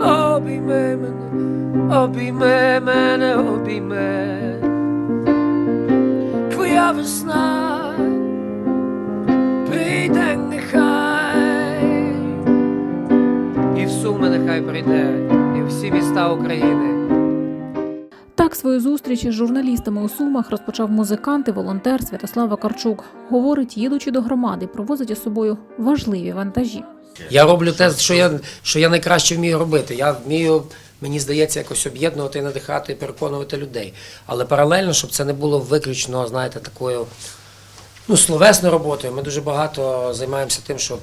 обійми мене, обійми мене, обійми. Твоя весна прийде нехай, і в суми нехай прийде, і всі міста України. Так свою зустріч із журналістами у Сумах розпочав музикант і волонтер Святослав Вакарчук. Говорить, їдучи до громади, провозить із собою важливі вантажі. Я роблю те, що я, що я найкраще вмію робити. Я вмію, мені здається, якось об'єднувати, надихати, переконувати людей. Але паралельно, щоб це не було виключно, знаєте, такою ну, словесною роботою. Ми дуже багато займаємося тим, що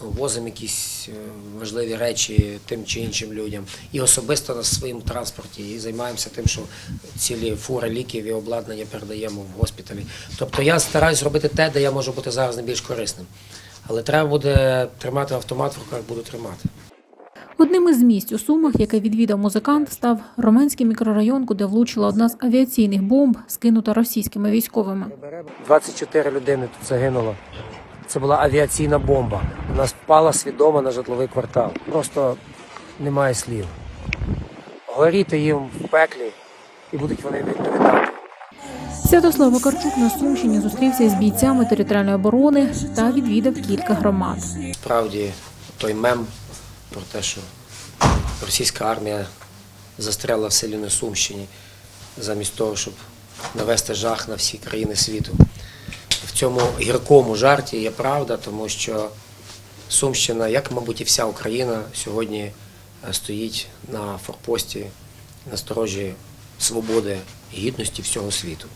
возимо якісь е, важливі речі тим чи іншим людям. І особисто на своєму транспорті. І займаємося тим, що цілі фури ліків і обладнання передаємо в госпіталі. Тобто я стараюсь робити те, де я можу бути зараз найбільш корисним. Але треба буде тримати автомат в руках, буду тримати. Одним із місць у Сумах, яке відвідав музикант, став Романський мікрорайон, куди влучила одна з авіаційних бомб, скинута російськими військовими. 24 людини тут загинуло. Це була авіаційна бомба. Вона впала свідомо на житловий квартал. Просто немає слів. Горіти їм в пеклі, і будуть вони відповідати. Святослав Вакарчук на Сумщині зустрівся із бійцями територіальної оборони та відвідав кілька громад. Справді, той мем про те, що російська армія застряла в селі на Сумщині, замість того, щоб навести жах на всі країни світу. Цьому гіркому жарті є правда, тому що Сумщина, як, мабуть, і вся Україна, сьогодні е, стоїть на форпості, на сторожі свободи гідності всього світу.